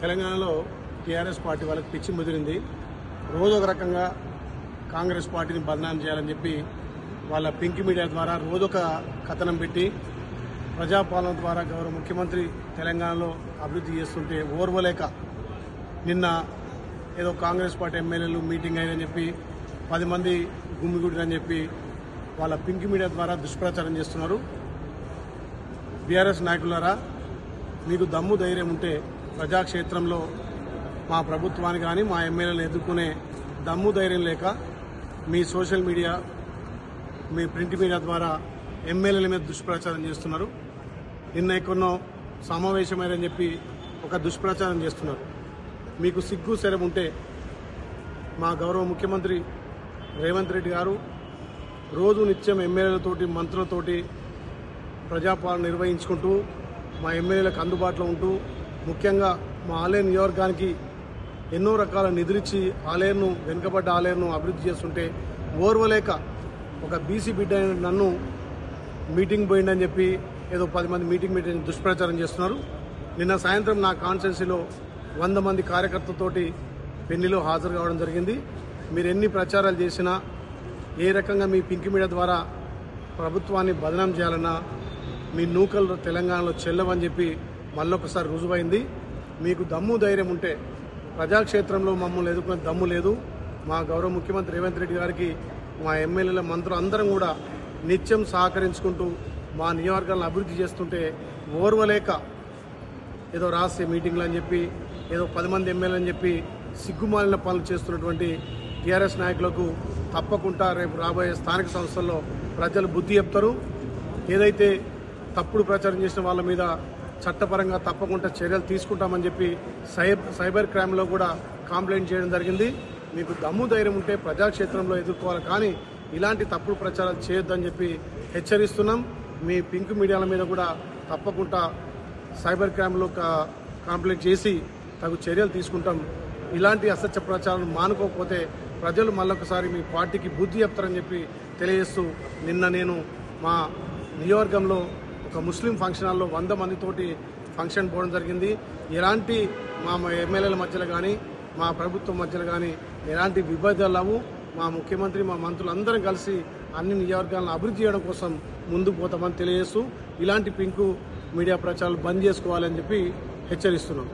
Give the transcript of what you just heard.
తెలంగాణలో TRS party వాళ్ళకి పిచ్చి ముదిరింది. రోజు ఒక రకంగా కాంగ్రెస్ పార్టీని బదనాం చేయాలని చెప్పి వాళ్ళ పింక్ మీడియా ద్వారా రోజొక కథనం పెట్టి ప్రజాపాలన ద్వారా గౌరవ ముఖ్యమంత్రి తెలంగాణలో అభివృద్ధి చేస్తుంటే ఓర్వలేక నిన్న ఏదో కాంగ్రెస్ పార్టీ ఎమ్మెల్యేలు మీటింగ్ అయిందని చెప్పి పది మంది గుమ్మిగుడిరని చెప్పి వాళ్ళ పింక్ మీడియా ద్వారా దుష్ప్రచారం చేస్తున్నారు. బీఆర్ఎస్ నాయకులారా మీకు దమ్ము ధైర్యం ఉంటే ప్రజాక్షేత్రంలో మా ప్రభుత్వాన్ని కానీ మా ఎమ్మెల్యేలను ఎదుర్కొనే దమ్ము ధైర్యం లేక మీ సోషల్ మీడియా మీ ప్రింట్ మీడియా ద్వారా ఎమ్మెల్యేల మీద దుష్ప్రచారం చేస్తున్నారు. నిన్న ఎక్కడో సమావేశమైనని చెప్పి ఒక దుష్ప్రచారం చేస్తున్నారు. మీకు సిగ్గు శరం ఉంటే మా గౌరవ ముఖ్యమంత్రి రేవంత్ రెడ్డి గారు రోజు నిత్యం ఎమ్మెల్యేలతోటి మంత్రులతోటి ప్రజాపాలన నిర్వహించుకుంటూ మా ఎమ్మెల్యేలకు అందుబాటులో ఉంటూ ముఖ్యంగా మా ఆలయ నియోజకానికి ఎన్నో రకాల నిధులిచ్చి ఆలయంను వెనుకబడ్డ ఆలయను అభివృద్ధి చేస్తుంటే ఓర్వలేక ఒక బీసీ బిడ్డ నన్ను మీటింగ్ పోయిందని చెప్పి ఏదో పది మంది మీటింగ్ మీటింగ్ దుష్ప్రచారం చేస్తున్నారు. నిన్న సాయంత్రం నా కాన్స్టెన్సీలో వంద మంది కార్యకర్తలతోటి పెన్నిలో హాజరు కావడం జరిగింది. మీరు ఎన్ని ప్రచారాలు చేసినా ఏ రకంగా మీ పింక్ మీడియా ద్వారా ప్రభుత్వాన్ని బదనాం చేయాలన్నా మీ నూకలు తెలంగాణలో చెల్లవని చెప్పి మళ్ళొకసారి రుజువైంది. మీకు దమ్ము ధైర్యం ఉంటే ప్రజాక్షేత్రంలో మమ్మల్ని ఎదుర్కొనే దమ్ము లేదు. మా గౌరవ ముఖ్యమంత్రి రేవంత్ రెడ్డి గారికి మా ఎమ్మెల్యేల మంత్రులు అందరం కూడా నిత్యం సహకరించుకుంటూ మా నియోజకవర్గాలను అభివృద్ధి చేస్తుంటే ఓర్వలేక ఏదో రాసే మీటింగ్లు అని చెప్పి ఏదో పది మంది ఎమ్మెల్యే అని చెప్పి సిగ్గుమాలిన పనులు చేస్తున్నటువంటి టీఆర్ఎస్ నాయకులకు తప్పకుండా రేపు రాబోయే స్థానిక సంస్థల్లో ప్రజలు బుద్ధి చెప్తారు. ఏదైతే తప్పుడు ప్రచారం చేసిన వాళ్ళ మీద చట్టపరంగా తప్పకుండా చర్యలు తీసుకుంటామని చెప్పి సైబర్ సైబర్ క్రైమ్లో కూడా కంప్లైంట్ చేయడం జరిగింది. మీకు దమ్ము ధైర్యం ఉంటే ప్రజాక్షేత్రంలో ఎదుర్కోవాలి కానీ ఇలాంటి తప్పుడు ప్రచారాలు చేయొద్దని చెప్పి హెచ్చరిస్తున్నాం. మీ పింక్ మీడియాల మీద కూడా తప్పకుండా సైబర్ క్రైమ్లో కంప్లైంట్ చేసి తగు చర్యలు తీసుకుంటాం. ఇలాంటి అసత్య ప్రచారాలను మానుకోకపోతే ప్రజలు మళ్ళొకసారి మీ పార్టీకి బుద్ధి చెప్తారని చెప్పి తెలియజేస్తూ నిన్న నేను మా నియోజకవర్గంలో ఒక ముస్లిం ఫంక్షన్ హాల్లో వంద మందితోటి ఫంక్షన్ పోవడం జరిగింది. ఎలాంటి మా ఎమ్మెల్యేల మధ్యలో కానీ మా ప్రభుత్వం మధ్యలో కానీ ఎలాంటి విభేదాలు లేవు మా ముఖ్యమంత్రి మా మంత్రులు అందరం కలిసి అన్ని నియోజకవర్గాలను అభివృద్ధి చేయడం కోసం ముందుకు పోతామని తెలియజేస్తూ ఇలాంటి పింకు మీడియా ప్రచారాలు బంద్ చేసుకోవాలని చెప్పి హెచ్చరిస్తున్నాం.